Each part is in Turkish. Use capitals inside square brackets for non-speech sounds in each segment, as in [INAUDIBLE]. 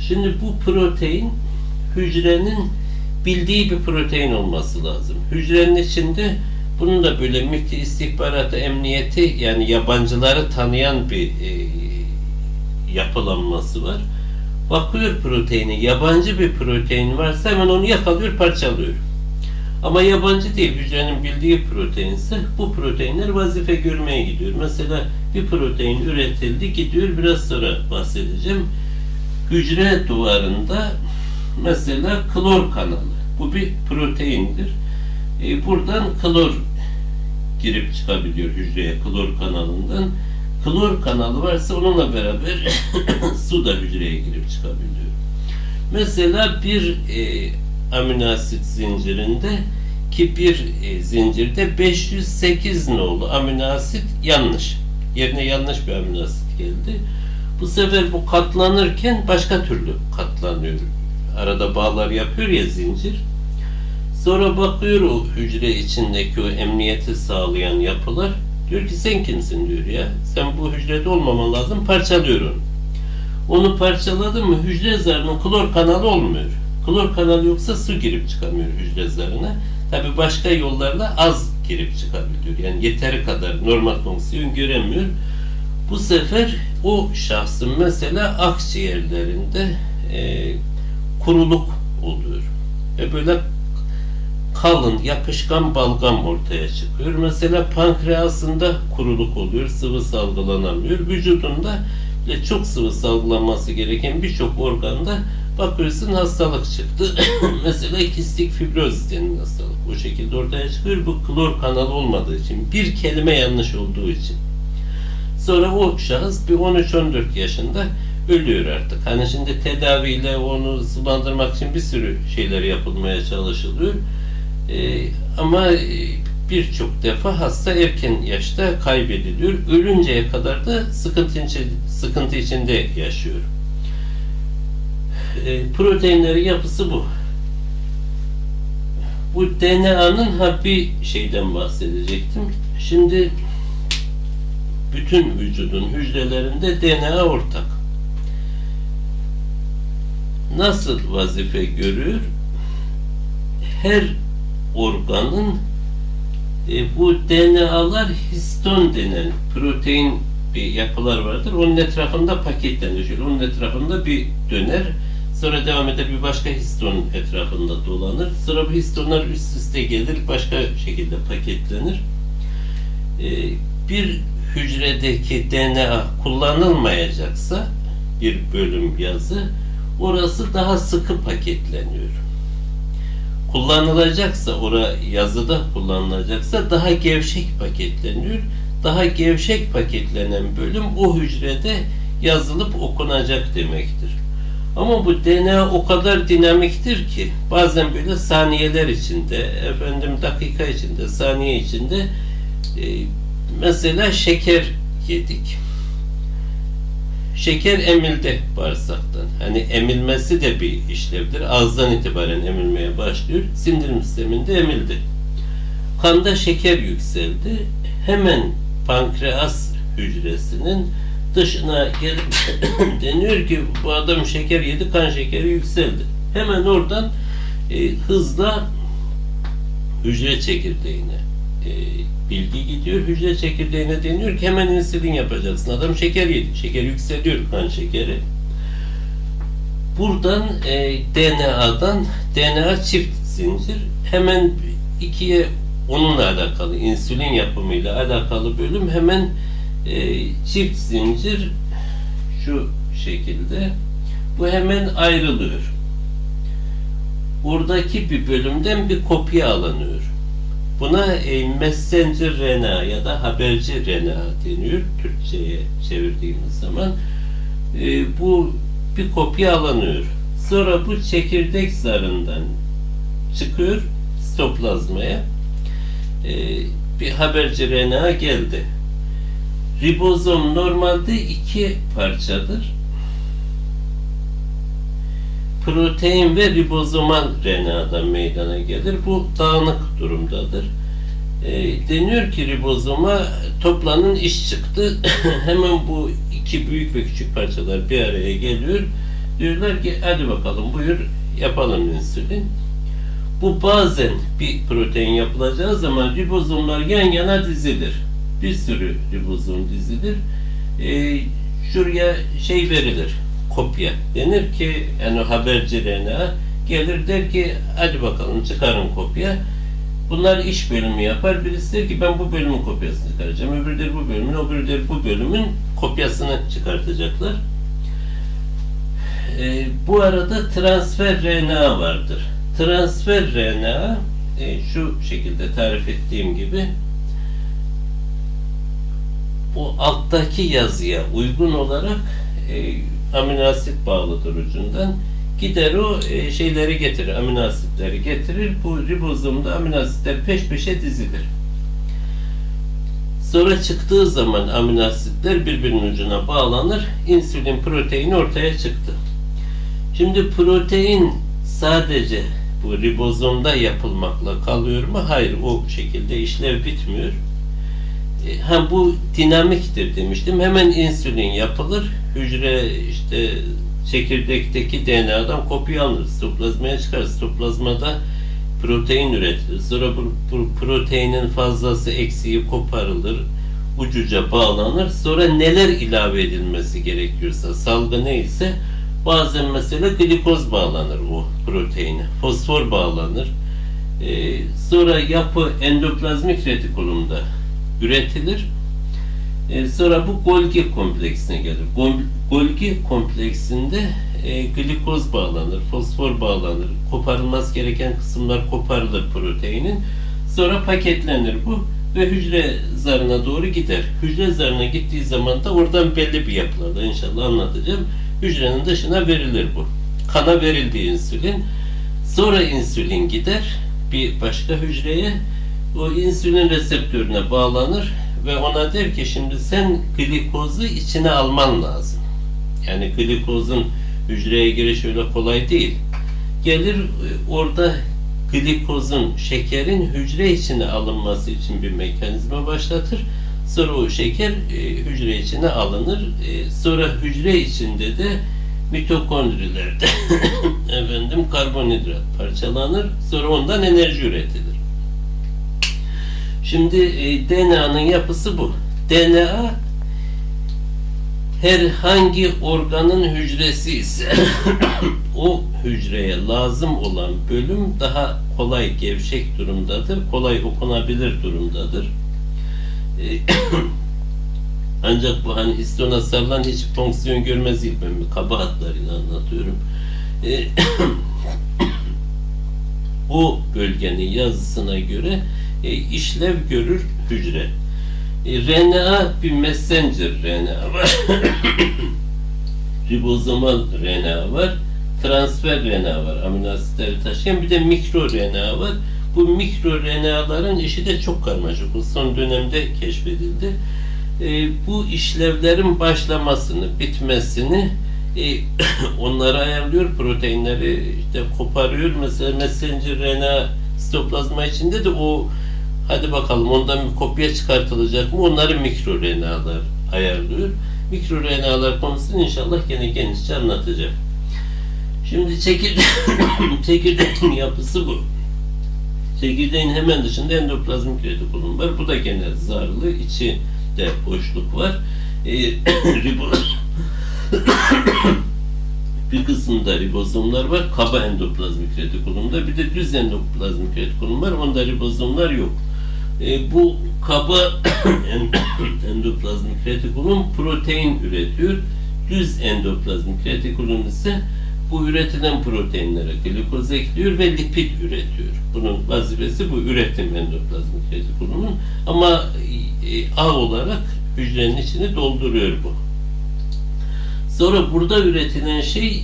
Şimdi bu protein hücrenin bildiği bir protein olması lazım. Hücrenin içinde bunun da böyle müfti istihbaratı emniyeti yani yabancıları tanıyan bir e, yapılanması var. Bakıyor proteini, yabancı bir protein varsa hemen onu yakalıyor, parçalıyor. Ama yabancı değil, hücrenin bildiği proteinse bu proteinler vazife görmeye gidiyor. Mesela bir protein üretildi, gidiyor, biraz sonra bahsedeceğim. Hücre duvarında mesela klor kanalı. Bu bir proteindir. E, buradan klor girip çıkabiliyor hücreye klor kanalından. Klor kanalı varsa onunla beraber [COUGHS] su da hücreye girip çıkabiliyor. Mesela bir e, amino asit zincirinde ki bir e, zincirde 508 nolu amino asit yanlış. Yerine yanlış bir amino asit geldi. Bu sefer bu katlanırken başka türlü katlanıyor. Arada bağlar yapıyor ya zincir. Sonra bakıyor o hücre içindeki o emniyeti sağlayan yapılar. Diyor ki sen kimsin diyor ya. Sen bu hücrede olmaman lazım. Parçalıyor onu. Onu parçaladı mı hücre zarının klor kanalı olmuyor. Klor kanalı yoksa su girip çıkamıyor hücre zarına. Tabi başka yollarla az girip çıkabiliyor. Yani yeteri kadar normal fonksiyon göremiyor. Bu sefer o şahsın mesela akciğerlerinde e, kuruluk oluyor. Ve böyle kalın, yapışkan balgam ortaya çıkıyor. Mesela pankreasında kuruluk oluyor, sıvı salgılanamıyor. Vücudunda bile çok sıvı salgılanması gereken birçok organda bakıyorsun hastalık çıktı. [COUGHS] Mesela kistik fibroz denilen hastalık. O şekilde ortaya çıkıyor. Bu klor kanalı olmadığı için, bir kelime yanlış olduğu için. Sonra o şahıs bir 13-14 yaşında ölüyor artık. Hani şimdi tedaviyle onu sulandırmak için bir sürü şeyler yapılmaya çalışılıyor. Ee, ama e, birçok defa hasta erken yaşta kaybediliyor. Ölünceye kadar da sıkıntı, sıkıntı içinde yaşıyor. Ee, proteinlerin yapısı bu. Bu DNA'nın ha bir şeyden bahsedecektim. Şimdi bütün vücudun hücrelerinde DNA ortak. Nasıl vazife görüyor? Her organın e, bu DNA'lar histon denen protein bir yapılar vardır. Onun etrafında paketlenir. Şöyle onun etrafında bir döner. Sonra devam eder bir başka histon etrafında dolanır. Sonra bu histonlar üst üste gelir. Başka şekilde paketlenir. E, bir hücredeki DNA kullanılmayacaksa bir bölüm yazı orası daha sıkı paketleniyor kullanılacaksa ora yazıda kullanılacaksa daha gevşek paketleniyor. Daha gevşek paketlenen bölüm o hücrede yazılıp okunacak demektir. Ama bu DNA o kadar dinamiktir ki bazen böyle saniyeler içinde, efendim dakika içinde, saniye içinde e, mesela şeker yedik. Şeker emildi bağırsaktan. Hani emilmesi de bir işlevdir. Ağızdan itibaren emilmeye başlıyor. Sindirim sisteminde emildi. Kanda şeker yükseldi. Hemen pankreas hücresinin dışına gelip [COUGHS] deniyor ki bu adam şeker yedi, kan şekeri yükseldi. Hemen oradan e, hızla hücre çekirdeğine e, bilgi gidiyor. Hücre çekirdeğine deniyor ki hemen insülin yapacaksın. Adam şeker yedi. Şeker yükseliyor kan şekeri. Buradan e, DNA'dan DNA çift zincir hemen ikiye onunla alakalı insülin yapımıyla alakalı bölüm hemen e, çift zincir şu şekilde bu hemen ayrılıyor. Oradaki bir bölümden bir kopya alınıyor. Buna e, messenger RNA ya da haberci RNA deniyor Türkçe'ye çevirdiğimiz zaman. E, bu bir kopya alınıyor. Sonra bu çekirdek zarından çıkıyor sitoplazmaya. E, bir haberci RNA geldi. Ribozom normalde iki parçadır. Protein ve ribozomal RNA'dan meydana gelir. Bu dağınık durumdadır. E, deniyor ki ribozoma toplanın iş çıktı. [LAUGHS] Hemen bu iki büyük ve küçük parçalar bir araya geliyor Diyorlar ki hadi bakalım buyur yapalım insülin. Bu bazen bir protein yapılacağı zaman ribozomlar yan yana dizilir. Bir sürü ribozom dizilir. Ee, şuraya şey verilir, kopya. Denir ki yani haberci RNA gelir der ki hadi bakalım çıkarın kopya. Bunlar iş bölümü yapar. Birisi der ki ben bu bölümün kopyasını çıkaracağım. Öbürü der bu bölümün, öbürü der bu bölümün kopyasını çıkartacaklar. Ee, bu arada transfer RNA vardır. Transfer RNA e, şu şekilde tarif ettiğim gibi bu alttaki yazıya uygun olarak e, amino asit bağlıdır ucundan. Gider o e, şeyleri getirir, amino asitleri getirir. Bu ribozomda amino asitler peş peşe dizilir. Sonra çıktığı zaman amino asitler birbirinin ucuna bağlanır. İnsülin proteini ortaya çıktı. Şimdi protein sadece bu ribozomda yapılmakla kalıyor mu? Hayır, o şekilde işlev bitmiyor. Ha bu dinamiktir demiştim. Hemen insülin yapılır. Hücre işte çekirdekteki DNA'dan kopya alınır. Sitoplazmaya çıkar. Sitoplazmada protein üretilir. Sonra bu proteinin fazlası eksiği koparılır. Ucuca bağlanır. Sonra neler ilave edilmesi gerekiyorsa salgı neyse bazen mesela glikoz bağlanır o proteine. Fosfor bağlanır. Ee, sonra yapı endoplazmik retikulumda üretilir. Ee, sonra bu Golgi kompleksine gelir. Gol- Golgi kompleksinde e, glikoz bağlanır, fosfor bağlanır. Koparılmaz gereken kısımlar koparılır proteinin. Sonra paketlenir bu ve hücre zarına doğru gider. Hücre zarına gittiği zaman da oradan belli bir yapılarda inşallah anlatacağım. Hücrenin dışına verilir bu. Kana verildi insülin. Sonra insülin gider bir başka hücreye. O insülin reseptörüne bağlanır ve ona der ki şimdi sen glikozu içine alman lazım. Yani glikozun hücreye giriş öyle kolay değil. Gelir e, orada glikozun, şekerin hücre içine alınması için bir mekanizma başlatır. Sonra o şeker e, hücre içine alınır. E, sonra hücre içinde de mitokondrilerde [LAUGHS] efendim karbonhidrat parçalanır. Sonra ondan enerji üretilir. Şimdi e, DNA'nın yapısı bu. DNA herhangi organın hücresi ise [COUGHS] o hücreye lazım olan bölüm daha kolay gevşek durumdadır, kolay okunabilir durumdadır. E, [COUGHS] Ancak bu hani histona sarılan hiç fonksiyon görmez değil. Ben kaba hatlarıyla anlatıyorum. [COUGHS] O bölgenin yazısına göre e, işlev görür hücre. E, RNA bir messenger RNA var. [COUGHS] Ribozomal RNA var. Transfer RNA var. Amino asitleri taşıyan bir de mikro RNA var. Bu mikro RNA'ların işi de çok karmaşık. Bu son dönemde keşfedildi. E, bu işlevlerin başlamasını, bitmesini e, [COUGHS] onları ayarlıyor, proteinleri işte koparıyor. Mesela messenger RNA sitoplazma içinde de o hadi bakalım ondan bir kopya çıkartılacak mı? Onları mikro RNA'lar ayarlıyor. Mikro RNA'lar konusunu inşallah gene genişçe anlatacağım. Şimdi çekirde [COUGHS] çekirdeğin yapısı bu. Çekirdeğin hemen dışında endoplazmik retikulum var. Bu da gene zarlı. içi de boşluk var. E, [COUGHS] [COUGHS] bir kısmında ribozomlar var. Kaba endoplazmik retikulumda. Bir de düz endoplazmik retikulum var. Onda ribozomlar yok. E, bu kaba [COUGHS] [COUGHS] endoplazmik retikulum protein üretiyor. Düz endoplazmik retikulum ise bu üretilen proteinlere glikoz ekliyor ve lipid üretiyor. Bunun vazifesi bu üretim endoplazmik retikulumun ama e, ağ olarak hücrenin içini dolduruyor bu. Sonra burada üretilen şey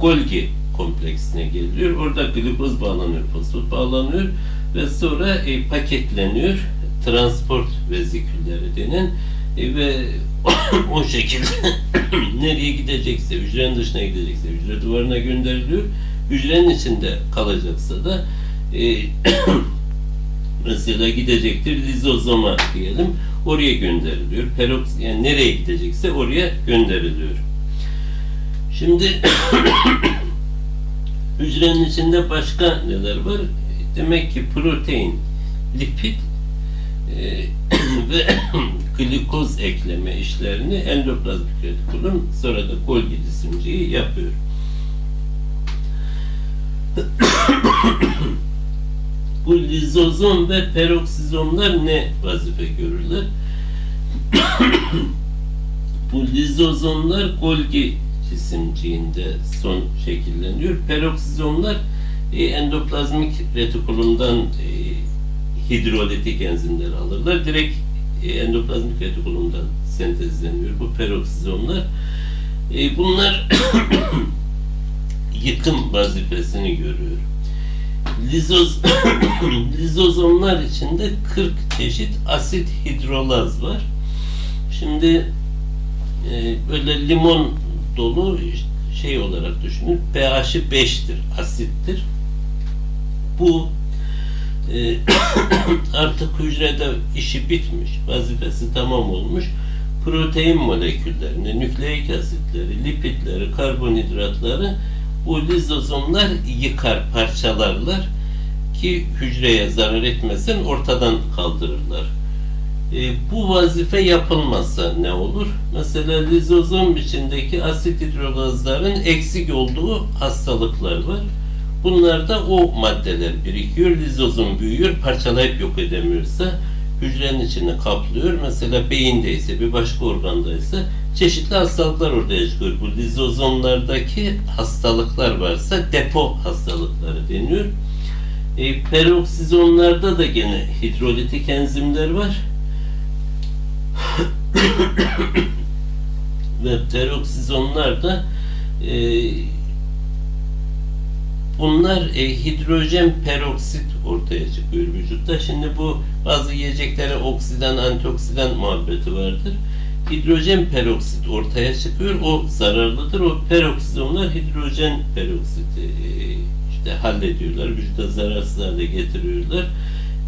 Golgi kompleksine geliyor. Orada glikoz bağlanıyor, fosfat bağlanıyor ve sonra e, paketleniyor. Transport vezikülleri denen e, ve [COUGHS] o şekilde [COUGHS] nereye gidecekse, hücrenin dışına gidecekse hücre duvarına gönderiliyor. Hücrenin içinde kalacaksa da e, [COUGHS] mesela gidecektir lizozoma diyelim oraya gönderiliyor. Peroks yani nereye gidecekse oraya gönderiliyor. Şimdi [COUGHS] hücrenin içinde başka neler var? Demek ki protein, lipid e, [COUGHS] ve [COUGHS] glikoz ekleme işlerini endoplazmik retikulum sonra da Golgi cisimciği yapıyor. Bu lizozom ve peroksizomlar ne vazife görürler? Bu lizozomlar Golgi cisimciğinde son şekilleniyor. Peroksizomlar e, endoplazmik retikulumdan e, hidrolitik enzimleri alırlar. Direkt e, endoplazmik retikulumdan sentezleniyor bu peroksizomlar. E, bunlar [COUGHS] yıkım vazifesini görüyor. Lizoz, [COUGHS] lizozomlar içinde 40 çeşit asit hidrolaz var. Şimdi e, böyle limon dolu şey olarak düşünün. pH'i 5'tir, asittir. Bu e, [COUGHS] artık hücrede işi bitmiş, vazifesi tamam olmuş. Protein moleküllerini, nükleik asitleri, lipidleri, karbonhidratları bu lizozomlar yıkar, parçalarlar ki hücreye zarar etmesin ortadan kaldırırlar. E, bu vazife yapılmazsa ne olur? Mesela lizozom içindeki asit hidrolazların eksik olduğu hastalıklar var. Bunlarda o maddeler birikiyor, lizozom büyüyor, parçalayıp yok edemiyorsa hücrenin içine kaplıyor. Mesela beyindeyse, bir başka organdaysa çeşitli hastalıklar ortaya çıkıyor. Bu lizozomlardaki hastalıklar varsa depo hastalıkları deniyor. E, peroksizomlarda da gene hidrolitik enzimler var. [COUGHS] Ve peroksizomlar da e, bunlar e, hidrojen peroksit ortaya çıkıyor vücutta. Şimdi bu bazı yiyeceklere oksidan, antioksidan muhabbeti vardır. Hidrojen peroksit ortaya çıkıyor. O zararlıdır. O peroksizomlar hidrojen peroksiti e, işte hallediyorlar. Vücuda zararsız hale getiriyorlar.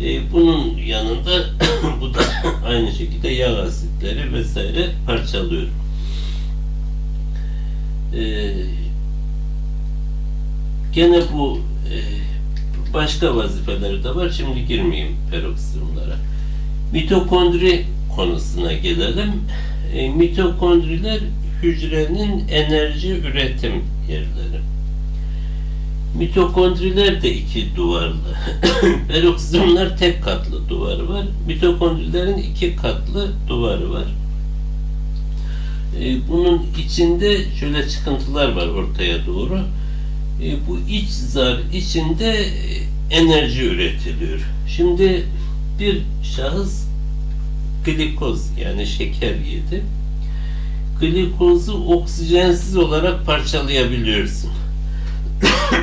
E, bunun yanında [COUGHS] bu da [COUGHS] aynı şekilde yağ asitleri vesaire parçalıyor. E, gene bu e, başka vazifeleri de var. Şimdi girmeyeyim peroksizomlara. Mitokondri konusuna gelelim. E, mitokondriler hücrenin enerji üretim yerleri. Mitokondriler de iki duvarlı. [COUGHS] Peroksizomlar tek katlı duvarı var. Mitokondrilerin iki katlı duvarı var. E, bunun içinde şöyle çıkıntılar var ortaya doğru. E, bu iç zar içinde enerji üretiliyor. Şimdi bir şahıs glikoz yani şeker yedi. Glikozu oksijensiz olarak parçalayabiliyorsun. [COUGHS] [COUGHS]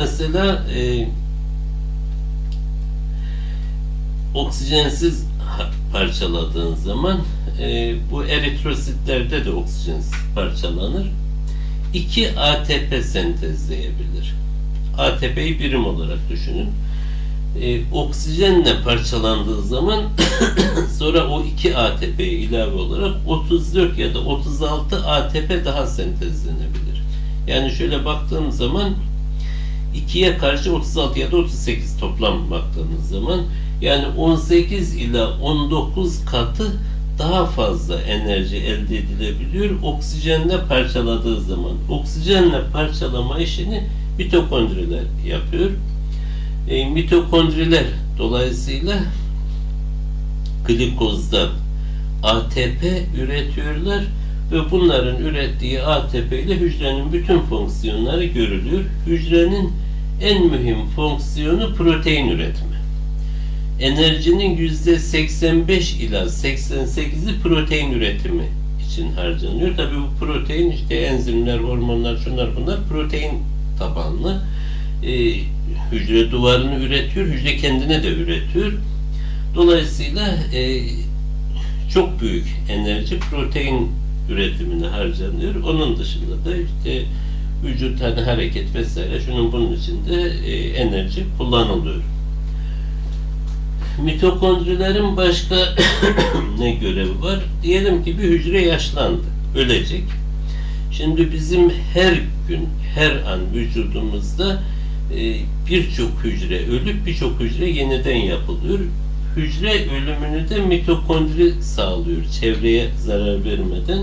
Mesela e, oksijensiz parçaladığın zaman e, bu eritrositlerde de oksijensiz parçalanır. 2 ATP sentezleyebilir. ATP'yi birim olarak düşünün. E, oksijenle parçalandığı zaman [COUGHS] sonra o 2 ATP'ye ilave olarak 34 ya da 36 ATP daha sentezlenebilir. Yani şöyle baktığım zaman 2'ye karşı 36 ya da 38 toplam baktığımız zaman yani 18 ila 19 katı daha fazla enerji elde edilebiliyor oksijenle parçaladığı zaman. Oksijenle parçalama işini mitokondriler yapıyor. E, mitokondriler dolayısıyla glikozdan ATP üretiyorlar ve bunların ürettiği ATP ile hücrenin bütün fonksiyonları görülüyor. Hücrenin en mühim fonksiyonu protein üretimi. Enerjinin yüzde 85 ila 88'i protein üretimi için harcanıyor. Tabi bu protein işte enzimler, hormonlar, şunlar bunlar protein tabanlı. Ee, hücre duvarını üretiyor, hücre kendine de üretiyor. Dolayısıyla e, çok büyük enerji protein üretimine harcanıyor. Onun dışında da işte vücut hani hareket vesaire şunun bunun içinde e, enerji kullanılıyor. Mitokondrilerin başka [COUGHS] ne görevi var? Diyelim ki bir hücre yaşlandı, ölecek. Şimdi bizim her gün, her an vücudumuzda e, birçok hücre ölüp birçok hücre yeniden yapılıyor. Hücre ölümünü de mitokondri sağlıyor çevreye zarar vermeden.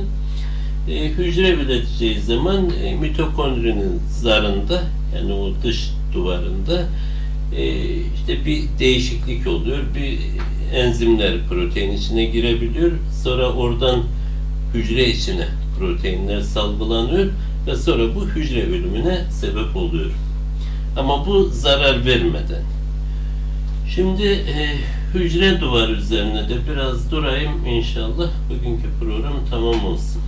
E, hücre üreteceği zaman e, mitokondrinin zarında yani o dış duvarında e, işte bir değişiklik oluyor. Bir enzimler protein içine girebiliyor. Sonra oradan hücre içine proteinler salgılanıyor ve sonra bu hücre ölümüne sebep oluyor. Ama bu zarar vermeden. Şimdi e, hücre duvarı üzerine de biraz durayım inşallah. Bugünkü program tamam olsun.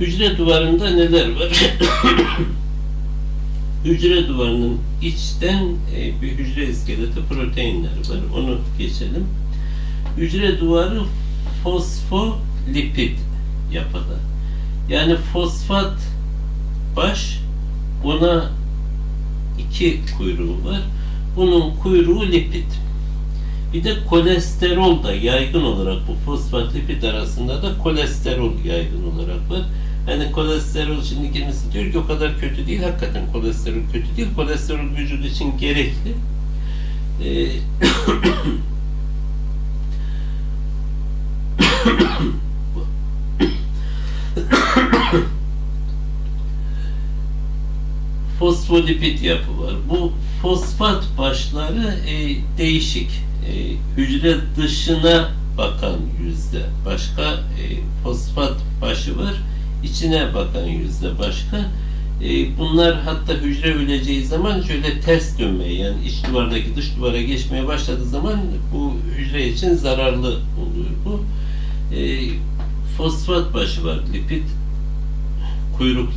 Hücre duvarında neler var? [COUGHS] hücre duvarının içten e, bir hücre iskeleti proteinler var. Onu geçelim. Hücre duvarı fosfolipid yapıda. Yani fosfat baş buna iki kuyruğu var. Bunun kuyruğu lipid. Bir de kolesterol da yaygın olarak bu fosfat lipid arasında da kolesterol yaygın olarak var. Hani kolesterol şimdi kimisi diyor ki o kadar kötü değil. Hakikaten kolesterol kötü değil. Kolesterol vücut için gerekli. Ee, [COUGHS] fosfolipid yapı var. Bu fosfat başları e, değişik. E, hücre dışına bakan yüzde başka e, fosfat başı var. İçine bakan yüzde başka. E, bunlar hatta hücre öleceği zaman şöyle ters dönmeye yani iç duvardaki dış duvara geçmeye başladığı zaman bu hücre için zararlı oluyor bu. E, fosfat başı var. Lipid kuyruklu